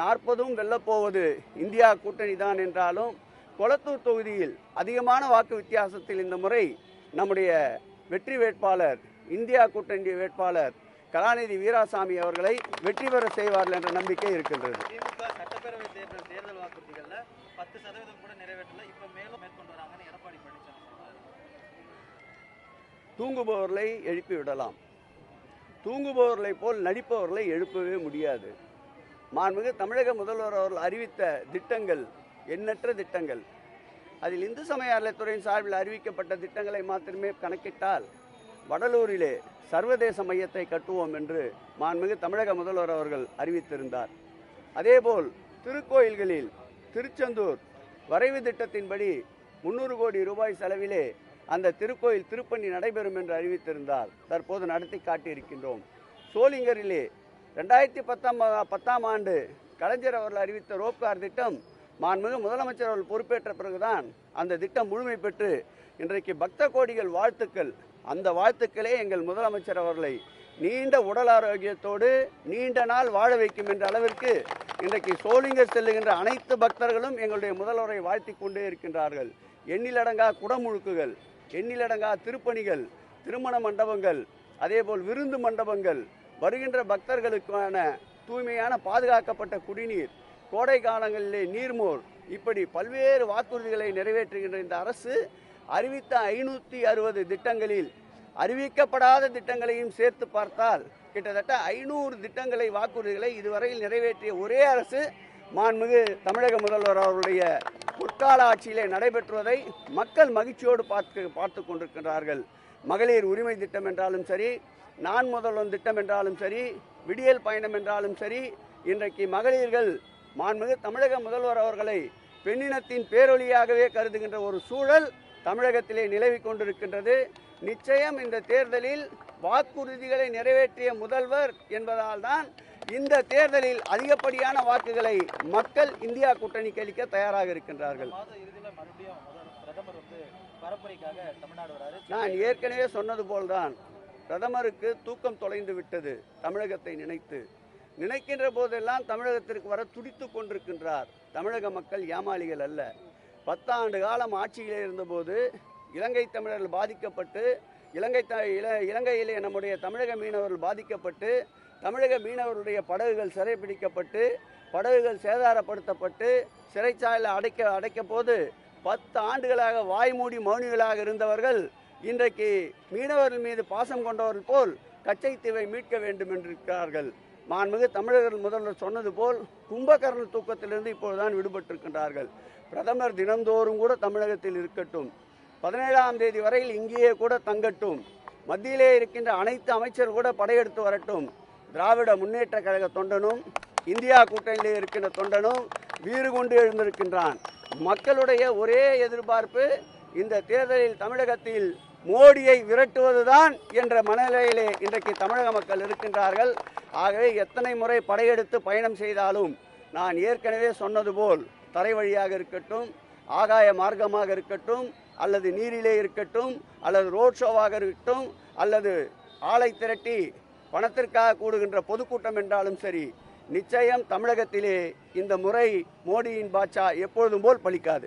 நாற்பதும் வெல்லப்போவது India கூட்டணி தான் என்றாலும் கொளத்தூர் தொகுதியில் அதிகமான வாக்கு வித்தியாசத்தில் இந்த முறை நம்முடைய வெற்றி வேட்பாளர் இந்தியா கூட்டணி வேட்பாளர் கலாநிதி வீராசாமி அவர்களை வெற்றி பெற செய்வார்கள் என்ற நம்பிக்கை இருக்கின்றது. திமுக சட்டப்பேரவை தேர்தல் தேர்தல் வாக்குறுதிகள்ல பத்து சதவீதம் கூட நிறைவேற்றல. இப்ப மேலும் மேற்கொண்டு வராங்கன்னு எடப்பாடி பழனிசாமி சொல்றாரு. தூங்குபவர்களை எழுப்பி விடலாம். தூங்குபவர்களை போல் நடிப்பவர்களை எழுப்பவே முடியாது. மாண்புமிகு தமிழக முதல்வர் அவர்கள் அறிவித்த திட்டங்கள் எண்ணற்ற திட்டங்கள். அதில் இந்து சமய அறநிலைத்துறையின் சார்பில் அறிவிக்கப்பட்ட திட்டங்களை மாத்திரமே கணக்கிட்டால் வடலூரிலே சர்வதேச மையத்தை கட்டுவோம் என்று மாண்புமிகு தமிழக முதல்வர் அவர்கள் அறிவித்திருந்தார். அதேபோல் திருக்கோயில்களில் திருச்செந்தூர் வரைவு திட்டத்தின்படி முன்னூறு கோடி ரூபாய் செலவிலே அந்த திருக்கோயில் திருப்பணி நடைபெறும் என்று அறிவித்திருந்தார். தற்போது நடத்தி காட்டியிருக்கின்றோம். சோளிங்கரிலே ரெண்டாயிரத்தி பத்தாம் பத்தாம் ஆண்டு கலைஞர் அவர்கள் அறிவித்த ரோப்கார் திட்டம் மாண்புமிகு முதலமைச்சர் அவர்கள் பொறுப்பேற்ற பிறகுதான் அந்த திட்டம் முழுமை பெற்று இன்றைக்கு பக்த கோடிகள் வாழ்த்துக்கள். அந்த வாழ்த்துக்களே எங்கள் முதலமைச்சர் அவர்களை நீண்ட உடல் ஆரோக்கியத்தோடு நீண்ட நாள் வாழ வைக்கும் என்ற அளவிற்கு இன்றைக்கு சோளிங்கர் செல்லுகின்ற அனைத்து பக்தர்களும் எங்களுடைய முதல்வரை வாழ்த்திக் கொண்டே இருக்கின்றார்கள். எண்ணிலடங்கா குடமுழுக்குகள் எண்ணிலடங்கா திருப்பணிகள் திருமண மண்டபங்கள் அதேபோல் விருந்து மண்டபங்கள் வருகின்ற பக்தர்களுக்கான தூய்மையான பாதுகாக்கப்பட்ட குடிநீர் கோடை காலங்களிலே நீர்மோர் இப்படி பல்வேறு வாக்குறுதிகளை நிறைவேற்றுகின்ற இந்த அரசு அறிவித்த ஐநூற்றி அறுபது திட்டங்களில் அறிவிக்கப்படாத திட்டங்களையும் சேர்த்து பார்த்தால் கிட்டத்தட்ட ஐநூறு திட்டங்களை வாக்குறுதிகளை இதுவரையில் நிறைவேற்றிய ஒரே அரசு மாண்புமிகு தமிழக முதல்வர் அவருடைய முற்கால ஆட்சியிலே நடைபெற்றுவதை மக்கள் மகிழ்ச்சியோடு பார்த்து பார்த்து கொண்டிருக்கிறார்கள் மகளிர் உரிமை திட்டம் என்றாலும் சரி நான் முதல்வன் திட்டம் என்றாலும் சரி விடியல் பயணம் என்றாலும் சரி இன்றைக்கு மகளிர்கள் மாண்புமிகு தமிழக முதல்வர் அவர்களை பெண்ணினத்தின் பேரொழியாகவே கருதுகின்ற ஒரு சூழல் தமிழகத்திலே நிலவி கொண்டிருக்கின்றது. நிச்சயம் இந்த தேர்தலில் வாக்குறுதிகளை நிறைவேற்றிய முதல்வர் என்பதால் தான் இந்த தேர்தலில் அதிகப்படியான வாக்குகளை மக்கள் இந்தியா கூட்டணிக்கு அளிக்க தயாராக இருக்கின்றார்கள். நான் ஏற்கனவே சொன்னது போல்தான் பிரதமருக்கு தூக்கம் தொலைந்து விட்டது தமிழகத்தை நினைத்து. நினைக்கின்ற போதெல்லாம் தமிழகத்திற்கு வர துடித்து கொண்டிருக்கின்றார் தமிழக மக்கள் ஏமாளிகள் அல்ல. பத்தாண்டு காலம் ஆட்சியிலே இருந்தபோது இலங்கை தமிழர்கள் பாதிக்கப்பட்டு இலங்கை த இல இலங்கையிலே நம்முடைய தமிழக மீனவர்கள் பாதிக்கப்பட்டு தமிழக மீனவருடைய படகுகள் சிறைப்பிடிக்கப்பட்டு படகுகள் சேதாரப்படுத்தப்பட்டு சிறைச்சாலையில் அடைக்க அடைக்க போது பத்து ஆண்டுகளாக வாய்மூடி மௌனிகளாக இருந்தவர்கள் இன்றைக்கு மீனவர்கள் மீது பாசம் கொண்டவர்கள் போல் கச்சைத்தீவை மீட்க வேண்டும் என்றிருக்கிறார்கள். மாண்புமிகு தமிழர்கள் முதல்வர் சொன்னது போல் கும்பகரண தூக்கத்திலிருந்து இப்பொழுதுதான் விடுபட்டிருக்கின்றார்கள். பிரதமர் தினந்தோறும் கூட தமிழகத்தில் இருக்கட்டும். பதினேழாம் தேதி வரையில் இங்கேயே கூட தங்கட்டும். மத்தியிலே இருக்கின்ற அனைத்து அமைச்சர் கூட படையெடுத்து வரட்டும். திராவிட முன்னேற்ற கழக தொண்டனும் இந்தியா கூட்டணியில் இருக்கின்ற தொண்டனும் வீறு கொண்டு எழுந்திருக்கின்றான். மக்களுடைய ஒரே எதிர்பார்ப்பு இந்த தேர்தலில் தமிழகத்தில் மோடியை விரட்டுவதுதான் என்ற மனநிலையிலே இன்றைக்கு தமிழக மக்கள் இருக்கின்றார்கள். ஆகவே எத்தனை முறை படையெடுத்து பயணம் செய்தாலும் நான் ஏற்கனவே சொன்னது போல் தரை வழியாக இருக்கட்டும் ஆகாய மார்க்கமாக இருக்கட்டும் அல்லது நீரிலே இருக்கட்டும் அல்லது ரோட் ஷோவாக இருக்கட்டும் அல்லது ஆளை திரட்டி பணத்திற்காக கூடுகின்ற பொதுக்கூட்டம் என்றாலும் சரி நிச்சயம் தமிழகத்திலே இந்த முறை மோடியின் பாட்சா எப்பொழுதும் போல் பலிக்காது.